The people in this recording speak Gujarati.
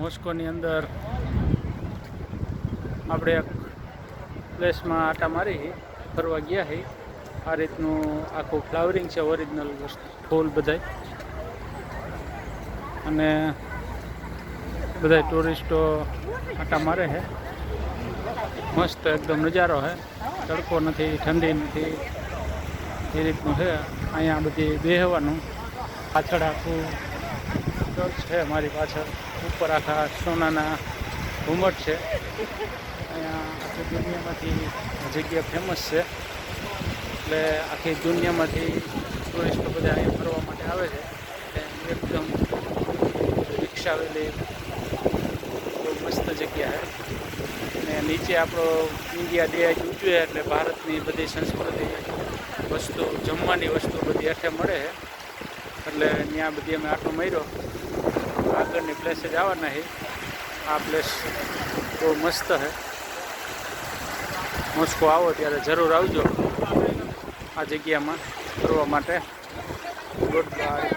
મોસ્કોની અંદર આપણે એક પ્લેસમાં આટા મારી ફરવા ગયા હી. આ રીતનું આખું ફ્લાવરિંગ છે ઓરિજિનલ ફૂલ બધાય. અને બધા ટુરિસ્ટો આટા મારે છે મસ્ત એકદમ નજારો છે તડકો નથી, ઠંડી નથી. એ રીતનું છે અહીંયા બધી બેહવાનું. પાછળ આખું ચર્ચ છે મારી પાછળ. ઉપર આખા સોનાના ઘુમટ છે. અહીંયા આખી દુનિયામાંથી જગ્યા ફેમસ છે. એટલે આખી દુનિયામાંથી ટુરિસ્ટો બધા અહીંયા ફરવા માટે આવે છે. એકદમ વિકસાવેલી બહુ મસ્ત જગ્યા છે. અને નીચે આપણો ઇન્ડિયા ડે ઉજવે એટલે ભારતની બધી સંસ્કૃતિ વસ્તુ, જમવાની વસ્તુ બધી હેઠે મળે છે. એટલે ત્યાં બધી અમે આટો માર્યો. આગળની પ્લેસે જવાના છે આ પ્લેસ બહુ મસ્ત છે મોસ્કો આવો ત્યારે જરૂર આવજો. આ જગ્યામાં ફરવા માટે. Good bye